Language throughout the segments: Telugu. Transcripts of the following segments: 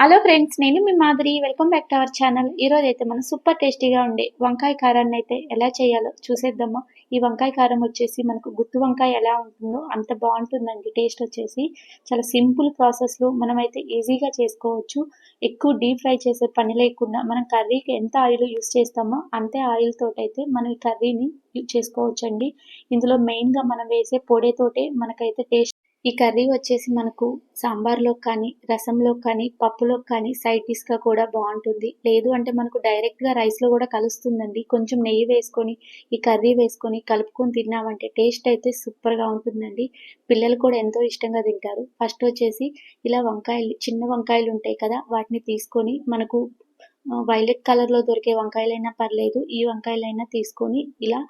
హలో ఫ్రెండ్స్ నేను మీ మాదిరి welcome back to our channel ఈరోజు అయితే మనం సూపర్ టేస్టీగా ఉండే వంకాయ కారాన్ని అయితే ఎలా చేయాలో చూసేద్దామా. ఈ వంకాయ కారం వచ్చేసి మనకు గుత్తు వంకాయ ఎలా ఉంటుందో అంత బాగుంటుందండి టేస్ట్ వచ్చేసి. చాలా సింపుల్ ప్రాసెస్లో మనమైతే ఈజీగా చేసుకోవచ్చు. ఎక్కువ డీప్ ఫ్రై చేసే పని లేకుండా మనం కర్రీకి ఎంత ఆయిల్ యూస్ చేస్తామో అంతే ఆయిల్ తోటైతే మనం ఈ కర్రీని చేసుకోవచ్చండి. ఇందులో మెయిన్గా మనం వేసే పొడితోటే మనకైతే టేస్ట్ ఈ కర్రీ వచ్చేసి మనకు సాంబార్లో కానీ రసంలో కానీ పప్పులో కానీ సైడ్ డిష్గా కూడా బాగుంటుంది. లేదు అంటే మనకు డైరెక్ట్గా రైస్లో కూడా కలుస్తుందండి. కొంచెం నెయ్యి వేసుకొని ఈ కర్రీ వేసుకొని కలుపుకొని తిన్నామంటే టేస్ట్ అయితే సూపర్గా ఉంటుందండి. పిల్లలు కూడా ఎంతో ఇష్టంగా తింటారు. ఫస్ట్ వచ్చేసి ఇలా వంకాయలు చిన్న వంకాయలు ఉంటాయి కదా వాటిని తీసుకొని మనకు వైలెట్ కలర్లో దొరికే వంకాయలైనా పర్లేదు ఈ వంకాయలైనా తీసుకొని ఇలా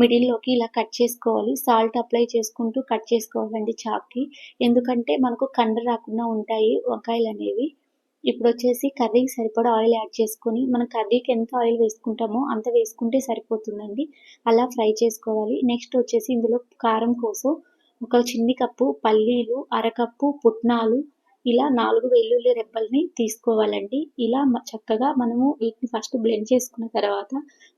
మిడిల్లోకి ఇలా కట్ చేసుకోవాలి. సాల్ట్ అప్లై చేసుకుంటూ కట్ చేసుకోవాలండి చాక్కి. ఎందుకంటే మనకు కండ రాకుండా ఉంటాయి వంకాయలు అనేవి ఇప్పుడు వచ్చేసి కర్రీకి సరిపడా ఆయిల్ యాడ్ చేసుకొని మన కర్రీకి ఎంత ఆయిల్ వేసుకుంటామో అంత వేసుకుంటే సరిపోతుందండి. అలా ఫ్రై చేసుకోవాలి. నెక్స్ట్ వచ్చేసి ఇందులో కారం కోసం ఒక చిన్ని కప్పు పల్లీలు అరకప్పు పుట్నాలు ఇలా నాలుగు వెల్లుల్లి రెబ్బల్ని తీసుకోవాలండి. ఇలా చక్కగా మనము వీటిని ఫస్ట్ బ్లెండ్ చేసుకున్న తర్వాత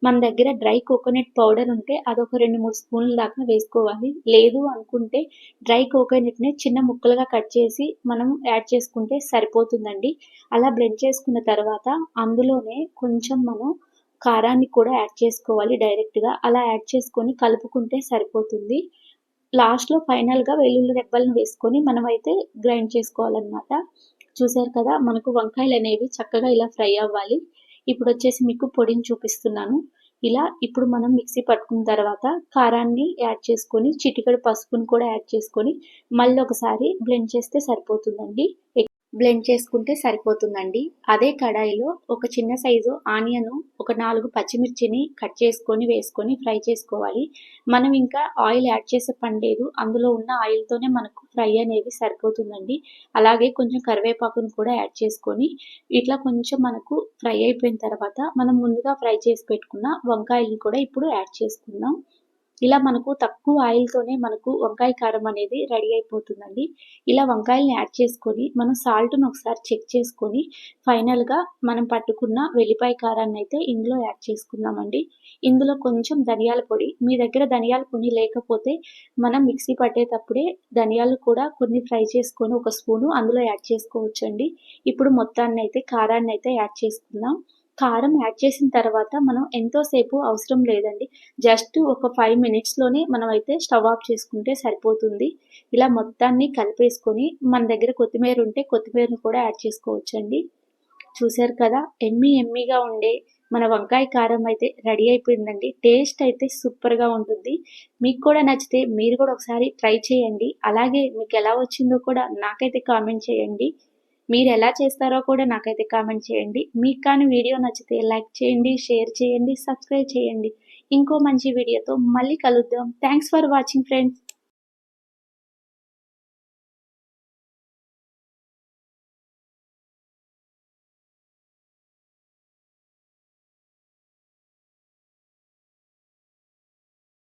మన దగ్గర డ్రై కోకోనట్ పౌడర్ ఉంటే అదొక రెండు మూడు స్పూన్ల దాకా వేసుకోవాలి. లేదు అనుకుంటే డ్రై కోకోనట్ని చిన్న ముక్కలుగా కట్ చేసి మనం యాడ్ చేసుకుంటే సరిపోతుందండి. అలా బ్లెండ్ చేసుకున్న తర్వాత అందులోనే కొంచెం మనం కారాన్ని కూడా యాడ్ చేసుకోవాలి డైరెక్ట్గా. అలా యాడ్ చేసుకొని కలుపుకుంటే సరిపోతుంది. లాస్ట్లో ఫైనల్గా వెల్లుల్లి రెబ్బలను వేసుకొని మనమైతే గ్రైండ్ చేసుకోవాలన్నమాట. చూసారు కదా మనకు వంకాయలు అనేవి చక్కగా ఇలా ఫ్రై అవ్వాలి. ఇప్పుడు వచ్చేసి మీకు పొడిని చూపిస్తున్నాను. ఇలా ఇప్పుడు మనం మిక్సీ పట్టుకున్న తర్వాత కారాన్ని యాడ్ చేసుకొని చిటికడు పసుపుని కూడా యాడ్ చేసుకొని మళ్ళీ ఒకసారి బ్లెండ్ చేస్తే సరిపోతుందండి. బ్లెండ్ చేసుకుంటే సరిపోతుందండి. అదే కడాయిలో ఒక చిన్న సైజు ఆనియను ఒక నాలుగు పచ్చిమిర్చిని కట్ చేసుకొని వేసుకొని ఫ్రై చేసుకోవాలి. మనం ఇంకా ఆయిల్ యాడ్ చేసే పని లేదు. అందులో ఉన్న ఆయిల్తోనే మనకు ఫ్రై అనేది సరిపోతుందండి. అలాగే కొంచెం కరివేపాకును కూడా యాడ్ చేసుకొని ఇట్లా కొంచెం మనకు ఫ్రై అయిపోయిన తర్వాత మనం ముందుగా ఫ్రై చేసి పెట్టుకున్న వంకాయలను కూడా ఇప్పుడు యాడ్ చేసుకుందాం. ఇలా మనకు తక్కువ ఆయిల్తోనే మనకు వంకాయ కారం అనేది రెడీ అయిపోతుందండి. ఇలా వంకాయల్ని యాడ్ చేసుకొని మనం సాల్ట్ను ఒకసారి చెక్ చేసుకొని ఫైనల్గా మనం పట్టుకున్న వెల్లిపాయ కారాన్ని అయితే ఇందులో యాడ్ చేసుకుందామండి. ఇందులో కొంచెం ధనియాల పొడి మీ దగ్గర ధనియాల పొడి లేకపోతే మనం మిక్సీ పట్టేటప్పుడే ధనియాలు కూడా కొన్ని ఫ్రై చేసుకొని ఒక స్పూను అందులో యాడ్ చేసుకోవచ్చండి. ఇప్పుడు మొత్తాన్ని అయితే కారాన్ని అయితే యాడ్ చేసుకుందాం. కారం యాడ్ చేసిన తర్వాత మనం ఎంతోసేపు అవసరం లేదండి. జస్ట్ ఒక ఫైవ్ మినిట్స్లోనే మనం అయితే స్టవ్ ఆఫ్ చేసుకుంటే సరిపోతుంది. ఇలా మొత్తాన్ని కలిపేసుకొని మన దగ్గర కొత్తిమీర ఉంటే కొత్తిమీరను కూడా యాడ్ చేసుకోవచ్చండి. చూసారు కదా ఎమ్మి ఎమ్మిగా ఉండే మన వంకాయ కారం అయితే రెడీ అయిపోయిందండి. టేస్ట్ అయితే సూపర్గా ఉంటుంది. మీకు కూడా నచ్చితే మీరు కూడా ఒకసారి ట్రై చేయండి. అలాగే మీకు ఎలా వచ్చిందో కూడా నాకైతే కామెంట్ చేయండి. మీరు ఎలా చేస్తారో కూడా నాకైతే కామెంట్ చేయండి. మీకు కానీ వీడియో నచ్చితే లైక్ చేయండి షేర్ చేయండి సబ్స్క్రైబ్ చేయండి. ఇంకో మంచి వీడియోతో మళ్ళీ కలుద్దాం. Thanks for watching friends.